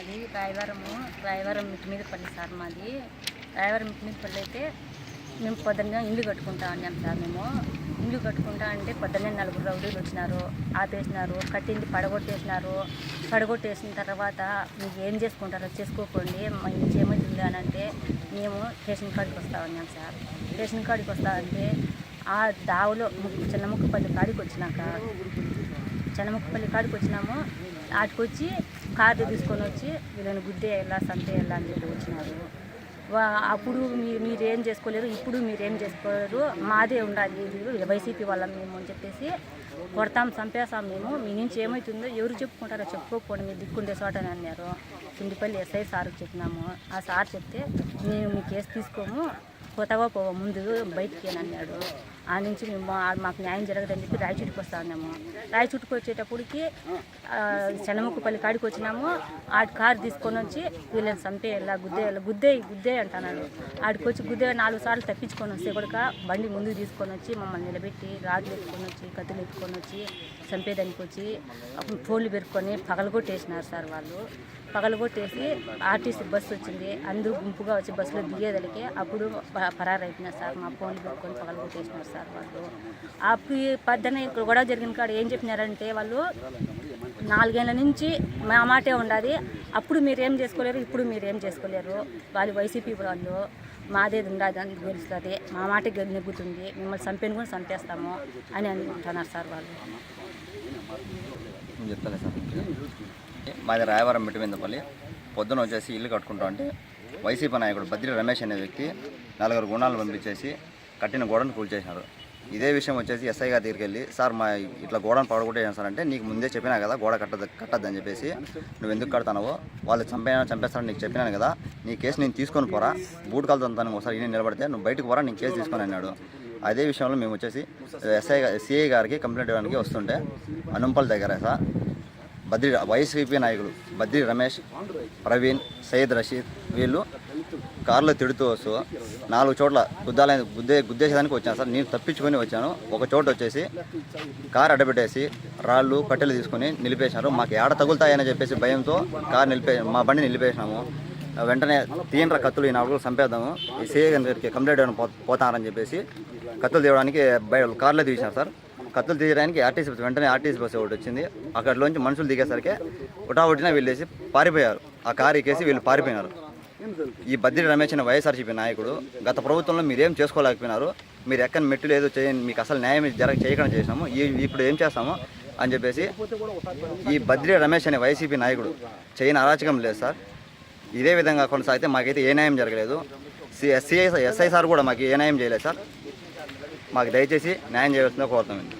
మాది రాయవరము రాయవరం మిట్టి మీద పల్లి సార్ మాది. రాయవరం మిట్టి మీద పల్లి అయితే మేము పొద్దున్న ఇల్లు కట్టుకుంటా ఉన్నాం సార్ మేము. ఇల్లు కట్టుకుంటా అంటే పొద్దున్నే నలుగురు రౌడీలు వచ్చినారు ఆపేసినారు కట్టింది పడగొట్టేసినారు. పడగొట్టేసిన తర్వాత మీకు ఏం చేసుకుంటారో చేసుకోకండి మంచి నుంచి అని అంటే మేము రేషన్ కార్డుకి వస్తా ఉన్నాం సార్. రేషన్ కార్డుకి వస్తా అంటే ఆ దావులో చిన్న చిన్న పది కాడికి వచ్చినాక చెన్నముక్కపల్లి కాడికి వచ్చినాము. ఆటికొచ్చి కార్డు తీసుకొని వచ్చి వీళ్ళని గుద్దే ఎలా సంతే ఎలా అని చెప్పి వచ్చినారు. వా- అప్పుడు మీరు మీరేం చేసుకోలేరు ఇప్పుడు మీరేం చేసుకోలేరు మాదే ఉండాలి ఇది వైసీపీ వాళ్ళం మేము అని చెప్పేసి కొడతాం చంపేస్తాం మేము. మీ నుంచి ఏమవుతుందో ఎవరు చెప్పుకుంటారో చెప్పుకోకపోండి మీరు దిక్కుండే చోట అని అన్నారు. చిండిపల్లి ఎస్ఐ సార్కి చెప్పినాము. ఆ సార్ చెప్తే మేము మీ కేసు తీసుకోము పోతావా పోవా ముందు బయటికి అని అన్నాడు. ఆ నుంచి మేము మా- మాకు న్యాయం జరగదని చెప్పి రాయచూటికి వస్తా ఉన్నాము రాయచూటికి వచ్చేటప్పటికి ఆ, కాడికి వచ్చినాము. ఆడి కారు తీసుకొని వచ్చి వీళ్ళని చంపేయాల గుద్దేయాల గుద్దే గుద్దే అంటున్నాడు. ఆడికి వచ్చి గుద్దే నాలుగు సార్లు తప్పించుకొని వస్తే కూడా బండి ముందుకు తీసుకొని వచ్చి మమ్మల్ని నిలబెట్టి రాడ్లు ఎత్తుకొని వచ్చి కత్తులు ఎత్తుకొని వచ్చి చంపేదానికి వచ్చి అప్పుడు ఫోన్లు పెరుక్కొని పగలగొట్టేసినారు సార్ వాళ్ళు. పగలగొట్టేసి ఆర్టీసీ బస్సు వచ్చింది. అందరూ గుంపుగా వచ్చి బస్సులో దిగేదలికి అప్పుడు ప- పరారైపోయినారు సార్. మా ఫోన్లు పెట్టుకొని పగలగొట్టేసినారు సార్ వాళ్ళు. అప్పుడు ఈ పద్దన ఇక్కడ గొడవ జరిగిన కాడ ఏం చెప్పినారంటే వాళ్ళు నాలుగేళ్ళ నుంచి మా మాటే ఉండాలి. అప్పుడు మీరు ఏం చేసుకోలేరు ఇప్పుడు మీరు ఏం చేసుకోలేరు. వాళ్ళు వైసీపీ వాళ్ళు మాదేది ఉండదు అని గెలుస్తుంది. మా మాట నెగ్గుతుంది. మిమ్మల్ని చంపేని కూడా చంపేస్తాము అని అనుకుంటున్నారు సార్ వాళ్ళు. చెప్తాను సార్? మాది రాయవరం మిట్టిమిందపల్లి. పొద్దున వచ్చేసి ఇల్లు కట్టుకుంటాం అంటే వైసీపీ నాయకుడు బద్రి రమేష్ అనే వ్యక్తి నలుగురు గుణాలు పంపించేసి కట్టిన గోడను కూల్చేసినారు. ఇదే విషయం వచ్చేసి ఎస్ఐ గారి దగ్గరికి వెళ్ళి సార్ మా ఇట్లా గోడను పడగొట్టేసాను సార్ అంటే నీకు ముందే చెప్పినా కదా గోడ కట్టద్దు కట్టద్దని చెప్పేసి నువ్వు ఎందుకు కడతానవో వాళ్ళు చంపేనా చంపేస్తారని నీకు చెప్పినాను కదా నీ కేసు నేను తీసుకొని పోరా బూట్ కలుతాను ఒకసారి ఈయన నిలబడితే నువ్వు బయటకు పోరా నేను కేసు తీసుకొని అన్నాడు. అదే విషయంలో మేము వచ్చేసి ఎస్ఐ సిఐ గారికి కంప్లైంట్ ఇవ్వడానికి వస్తుంటే అనుంపల్ దగ్గర సార్ బద్రి వైఎస్వీపీ నాయకులు బద్రి రమేష్ ప్రవీణ్ సయ్యద్ రషీద్ వీళ్ళు కారులో తిడుతూ వస్తూ నాలుగు చోట్ల గుద్దాల గుద్దే గుద్దేసేదానికి వచ్చాను సార్. నేను తప్పించుకొని వచ్చాను. ఒక చోట వచ్చేసి కారు అడ్డబెట్టేసి రాళ్ళు కట్టెలు తీసుకొని నిలిపేసినారు మాకు ఏడ తగులుతాయని చెప్పేసి భయంతో కారు నిలిపే మా బండి నిలిపేసినాము. వెంటనే తీవ్ర కత్తులు ఈ నాలుగు చంపేద్దాము. ఈ సీఏ గారికి కంప్లైంట్ పో- పోతారని చెప్పేసి కత్తులు తీయడానికి బయ కార్లో తీసినారు సార్. కత్తులు తీయడానికి ఆర్టీసీ బస్సు వెంటనే ఆర్టీసీ బస్సు ఒకటి వచ్చింది. అక్కడిలోంచి మనుషులు దిగేసరికి ఉటావుటిన వీళ్ళేసి పారిపోయారు. ఆ కారు ఎక్కేసి వీళ్ళు పారిపోయినారు. ఈ బద్రి రమేష్ అనే వైఎస్ఆర్సీపీ నాయకుడు గత ప్రభుత్వంలో మీరేం చేసుకోలేకపోయినారు? మీరు ఎక్కడ మెట్టు లేదు చేయండి మీకు అసలు న్యాయం జరగ చేయకుండా చేసినాము. ఇప్పుడు ఏం చేస్తాము అని చెప్పేసి ఈ బద్రి రమేష్ అనే వైసీపీ నాయకుడు చేయని అరాచకం లేదు సార్. ఇదే విధంగా కొనసాగితే మాకైతే ఏ న్యాయం జరగలేదు. సి ఎస్ఐ సార్ కూడా మాకు ఏ న్యాయం చేయలేదు సార్. మాకు దయచేసి న్యాయం చేయవలసిందిగా కోరుతామండి